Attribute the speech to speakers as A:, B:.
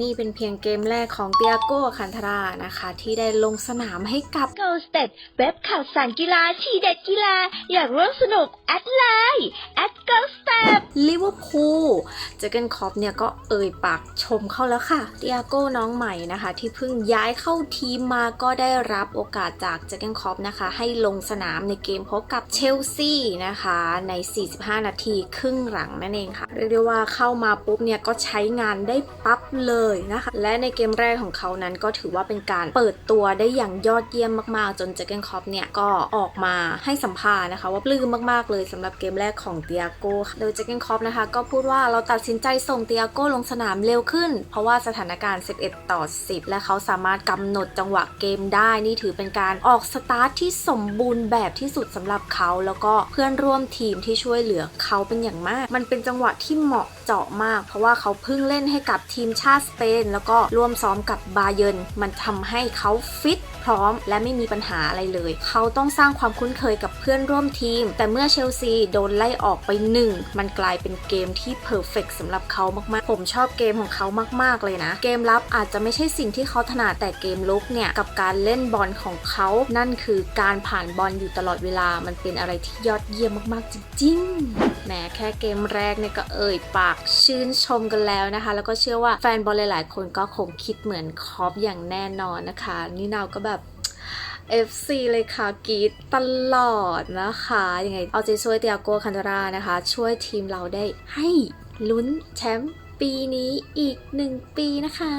A: นี่เป็นเพียงเกมแรกของเตียโก้คันธรานะคะ ที่ได้ลงสนามให้กับ
B: Go s t e d เว็บข่าวสารกีฬาทีเด็ดกีฬา อยากร่วมสนุกแอดไลน์แอด Go Step
A: ลิเวอร์พูลเจอเกนคอปเนี่ยก็เอ่ยปากชมเข้าแล้วค่ะเตียโก้น้องใหม่นะคะ ที่เพิ่งย้ายเข้าทีมมาก็ได้รับโอกาสจากเจอเกนคอปนะคะ ให้ลงสนามในเกมพบกับเชลซีนะคะใน 45 นาทีครึ่งหลังนั่นเองค่ะ เรียกได้ว่าเข้ามาปุ๊บเนี่ยก็ใช้งานได้ปั๊บเลยนะคะ และในเกมแรกของเขานั้นก็ถือว่าเป็นการเปิดตัวได้อย่างยอดเยี่ยมมากๆ จนเจอเกนคอปเนี่ยก็ออกมาให้สัมภาษณ์นะคะ ว่าปลื้มมากๆเลยสำหรับเกมแรกของเตียโก้โดยเจอเกนคอปนะคะ ก็พูดว่าเราตัดสินใจส่งเตียโก้ลงสนามเร็วขึ้น เพราะว่าสถานการณ์ 11 ต่อ 10 และเขาสามารถกำหนดจังหวะเกมได้ นี่ถือเป็นการออกสตาร์ทที่สมบูรณ์แบบที่สุดสำหรับเขา แล้วก็เพื่อนร่วมทีมที่ช่วยเหลือเขาเป็นอย่างมาก มันเป็นจังหวะที่เหมาะเจาะมาก เพราะว่าเขาเพิ่งเล่นให้กับทีมชาติสเปน แล้วก็ร่วมซ้อมกับบาเยินมันทำให้เขาฟิตพร้อมและไม่มีปัญหาอะไรเลย เขาต้องสร้างความคุ้นเคยกับเพื่อนร่วมทีม แต่เมื่อเชลซีโดนไล่ออกไปหนึ่งมันกลายเป็นเกมที่เพอร์เฟกสำหรับเขามากๆ ผมชอบเกมของเขามากๆเลยนะ เกมรับอาจจะไม่ใช่สิ่งที่เขาถนัดแต่เกมลุกเนี่ย กับการเล่นบอลของเขา นั่นคือการผ่านบอลอยู่ตลอดเวลา มันเป็นอะไรที่ยอดเยี่ยมมากๆ จริงๆแหมแค่เกมแรกเนี่ยก็เอ่ยปากชื่นชมกันแล้วนะคะ แล้วก็เชื่อว่าแฟนบอลหลาย ๆ คนก็คงคิดเหมือนคอปอย่างแน่นอนนะคะ นี่นาวก็แบบ FC เลยค่ะกีดตลอดนะคะยังไงเอาใจช่วยเตียโกคันดรานะคะ ช่วยทีมเราได้ให้ลุ้นแชมป์ปีนี้อีกหนึ่งปีนะคะ